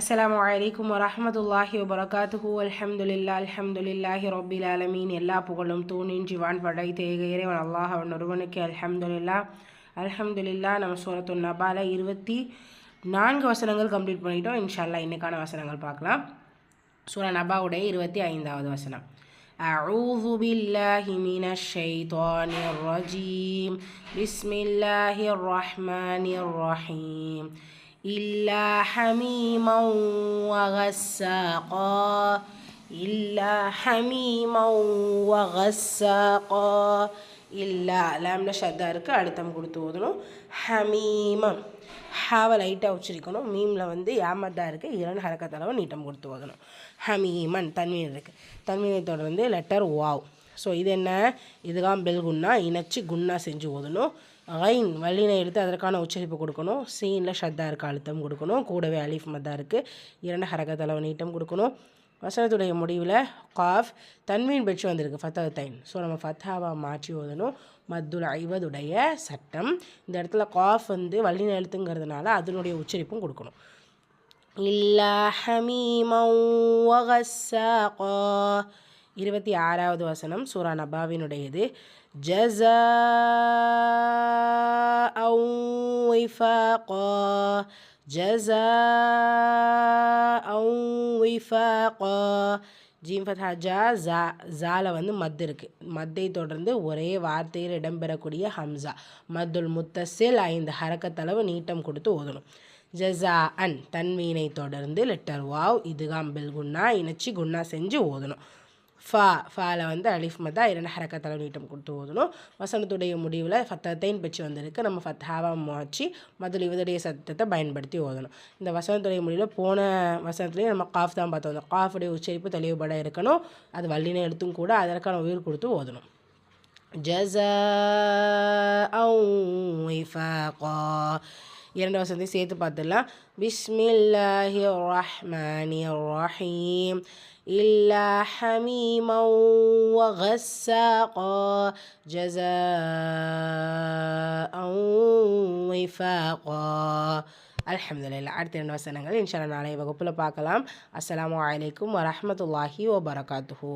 அஸ்லாம் வலைக்கும் வரமத்துல்லாஹி வபரகாத்துஹு அல்ஹம்துலில்லா அல்ஹம்துலில்லாஹி ரொபில் அலமீன் எல்லா புகழும் தூணின் ஜிவான் படை தேக இறைவன் அல்லாஹ் அவன் ஒருவனுக்கு அல்ஹம்துலில்லா அல்ஹம்துலில்லா நம்ம சூரத்து நபால இருபத்தி நான்கு வசனங்கள் கம்ப்ளீட் பண்ணிட்டோம் இன்ஷால்லா இன்னைக்கான வசனங்கள் பார்க்கலாம் சூர நபாவுடைய இருபத்தி ஐந்தாவது வசனம் أعوذ بالله من الشيطان الرجيم بسم الله الرحمن الرحيم إلا حميما وغساقا إلا حميما وغساقا இல்லா லேம்ல ஷத்தா இருக்குது அழுத்தம் கொடுத்து ஓதணும் ஹமீமம் ஹாவை லைட்டாக உச்சரிக்கணும் மீமில் வந்து ஏமத்தா இருக்குது இரண்டு ஹரக்கத்தளவு நீட்டம் கொடுத்து ஓதணும் ஹமீமன் தன்மீன் இருக்குது தன்மீனை தொடர்ந்து லெட்டர் வாவ் ஸோ இது என்ன? இதுதான் பெல் குன்னா இணைச்சி குன்னா செஞ்சு ஓதணும். ஐன் வல்லினை எடுத்து அதற்கான உச்சரிப்பு கொடுக்கணும். சீனில் ஷத்தா இருக்க அழுத்தம் கொடுக்கணும். கூடவே அலிஃப் மத்தா இருக்குது இரண்டு ஹரக தலைவன் நீட்டம் கொடுக்கணும். வசனத்துடைய முடிவில் காஃப் தன்மீன் பெற்று வந்திருக்கு ஃபத்தகத்தைன் ஸோ நம்ம ஃபத்தாவை மாற்றி ஓதணும். மத்துல் ஐவதுடைய சட்டம். இந்த இடத்துல காஃப் வந்து வல்லின எழுத்துங்கிறதுனால அதனுடைய உச்சரிப்பும் கொடுக்கணும். இல்லா ஹமீமௌ இருபத்தி ஆறாவது வசனம் சூரா நபாவினுடையது. ஜஸா விஃபாகா ஜஸா விஃபாகா ஜீம் ஃபத்ஹா ஜா ஜா ஜால வந்து மத் இருக்குது மத்தை தொடர்ந்து ஒரே வார்த்தையில் இடம்பெறக்கூடிய ஹம்சா மதுல் முத்தஸில் ஐந்து ஹரக்கத்தளவு நீட்டம் கொடுத்து ஓதணும் ஜஸா அன் தன்வீனை தொடர்ந்து லெட்டர் வாவ் இதுகாம் பெல் குன்னா இணைச்சி குன்னா செஞ்சு ஓதணும் ஃபா ஃபால வந்து அலிஃப் மதா இரண்டு ஹரக்கத்தில் நீட்டம் கொடுத்து ஓதணும். வசனத்துடைய முடிவில் ஃபத்தத்தைன் பிச்சு வந்திருக்கு. நம்ம ஃபத்தாவா முயற்சி மதுள் இவருடைய சத்தத்தை பயன்படுத்தி ஓதணும். இந்த வசனத்துடைய முடிவில் போன வசனத்துலேயும் நம்ம காஃப் தான் பார்த்து வந்தோம் காஃபுடைய உச்சரிப்பு தெளிவுபட இருக்கணும். அது வல்லின எழுத்தும் கூட அதற்கான உயிர் கொடுத்து ஓதணும். ஜஸ இரண்டு வசனத்தையும் சேர்த்து பார்த்துடலாம் பிஸ்மில்லாஹி ரஹ்மானி ரஹீம் إلا حميما وغساقا جزاء وفاقا அலமதுல்லா அடுத்த ரெண்டு வசனங்கள் இன்ஷால்லா நாளைய வகுப்பில் பார்க்கலாம் அஸ்லாம் வலைக்கம் வரமத்துல்லாஹி வபரகாத்துஹூ